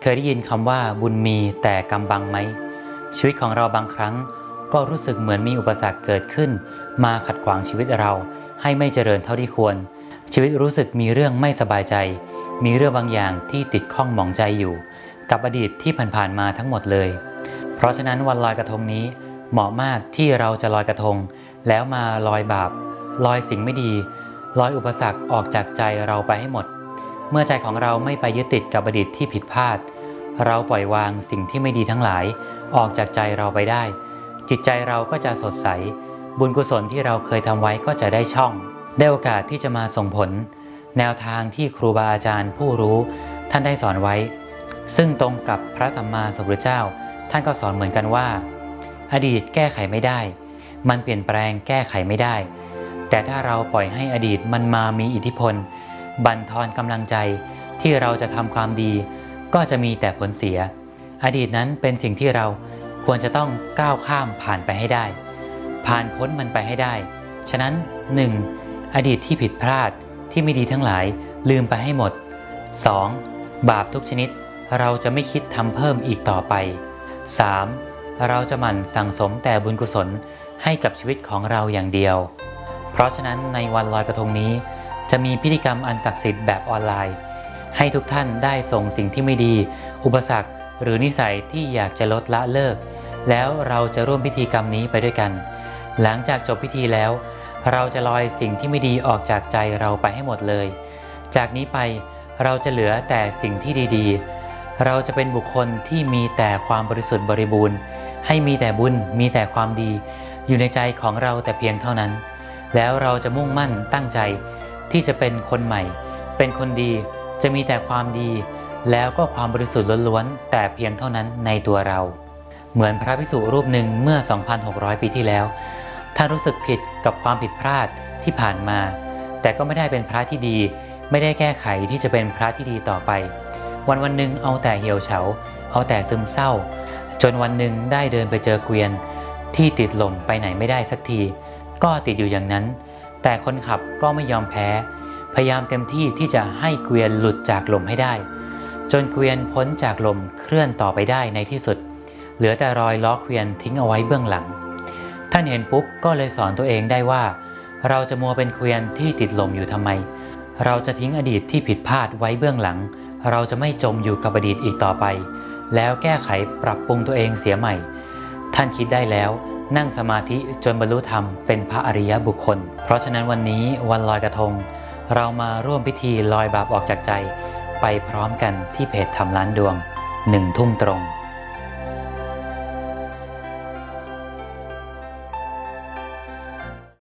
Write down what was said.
เคยได้ยินคำว่าบุญมีแต่กำบังไหม ชีวิตของเราบางครั้ง ก็รู้สึกเหมือนมีอุปสรรคเกิดขึ้น มาขัดขวางชีวิตเราให้ไม่เจริญเท่าที่ควร ชีวิตรู้สึกมีเรื่องไม่สบายใจ มีเรื่องบางอย่างที่ติดข้องหมองใจอยู่ กับอดีตที่ผ่านๆมาทั้งหมดเลย เพราะฉะนั้นวันลอยกระทงนี้ เหมาะมากที่เราจะลอยกระทง แล้วมาลอยบาปลอยสิ่งไม่ดีลอยอุปสรรคออกจากใจเราไปให้หมด เมื่อใจของเราไม่ไปยึดติดกับอดีตที่ผิดพลาด เราปล่อยวางสิ่งที่ไม่ดีทั้งหลาย ออกจากใจเราไปได้ จิตใจเราก็จะสดใส บุญกุศลที่เราเคยทำไว้ก็จะได้ช่อง ได้โอกาสที่จะมาส่งผล แนวทางที่ครูบาอาจารย์ผู้รู้ท่านได้สอนไว้ ซึ่งตรงกับพระสัมมาสัมพุทธเจ้า ท่านก็สอนเหมือนกันว่า อดีตแก้ไขไม่ได้ มันเปลี่ยนแปลงแก้ไขไม่ได้ แต่ถ้าเราปล่อยให้อดีตมันมามีอิทธิพล บั่นทอนกำลังใจที่เราจะทำความดี ก็จะมีแต่ผลเสีย อดีตนั้นเป็นสิ่งที่เราควรจะต้องก้าวข้ามผ่านไปให้ได้ ผ่านพ้นมันไปให้ได้ ฉะนั้น 1. อดีตที่ผิดพลาดที่ไม่ดีทั้งหลายลืมไปให้หมด 2. บาปทุกชนิดเราจะไม่คิดทำเพิ่มอีกต่อไป 3. เราจะหมั่นสั่งสมแต่บุญกุศลให้กับชีวิตของเราอย่างเดียว เพราะฉะนั้นในวันลอยกระทงนี้ จะมีพิธีกรรมอันศักดิ์สิทธิ์แบบออนไลน์ ให้ทุกท่านได้ส่งสิ่งที่ไม่ดี อุปสรรค หรือนิสัยที่อยากจะลดละเลิก แล้วเราจะร่วมพิธีกรรมนี้ไปด้วยกัน หลังจากจบพิธีแล้ว เราจะลอยสิ่งที่ไม่ดีออกจากใจเราไปให้หมดเลย จากนี้ไปเราจะเหลือแต่สิ่งที่ดีๆ เราจะเป็นบุคคลที่มีแต่ความบริสุทธิ์บริบูรณ์ ให้มีแต่บุญมีแต่ความดี อยู่ในใจของเราแต่เพียงเท่านั้น แล้วเราจะมุ่งมั่นตั้งใจ ที่จะเป็นคนใหม่ เป็นคนดีจะมีแต่ความดี แล้วก็ความบริสุทธิ์ล้วนๆแต่เพียงเท่านั้นในตัวเรา เหมือนพระภิกษุรูปหนึ่งเมื่อ 2,600 ปีที่แล้ว ท่านรู้สึกผิดกับความผิดพลาดที่ผ่านมา แต่ก็ไม่ได้เป็นพระที่ดี ไม่ได้แก้ไขที่จะเป็นพระที่ดีต่อไป วันวันหนึ่งเอาแต่เหี่ยวเฉา เอาแต่ซึมเศร้า จนวันหนึ่งได้เดินไปเจอเกวียน ที่ติดลมไปไหนไม่ได้สักที ก็ติดอยู่อย่างนั้น แต่คนขับก็ไม่ยอมแพ้ พยายามเต็มที่ที่จะให้เกวียนหลุดจากลมให้ได้ จนเกวียนพ้นจากลมเคลื่อนต่อไปได้ในที่สุด เหลือแต่รอยล้อเกวียนทิ้งเอาไว้เบื้องหลัง ท่านเห็นปุ๊บก็เลยสอนตัวเองได้ว่า เราจะมัวเป็นเกวียนที่ติดลมอยู่ทำไม เราจะทิ้งอดีตที่ผิดพลาดไว้เบื้องหลัง เราจะไม่จมอยู่กับอดีตอีกต่อไป แล้วแก้ไขปรับปรุงตัวเองเสียใหม่ ท่านคิดได้แล้ว นั่งสมาธิจนบรรลุธรรมเป็นพระอริยบุคคล เพราะฉะนั้นวันนี้วันลอยกระทง เรามาร่วมพิธีลอยบาปออกจากใจ ไปพร้อมกันที่เพจทำล้านดวงหนึ่งทุ่มตรง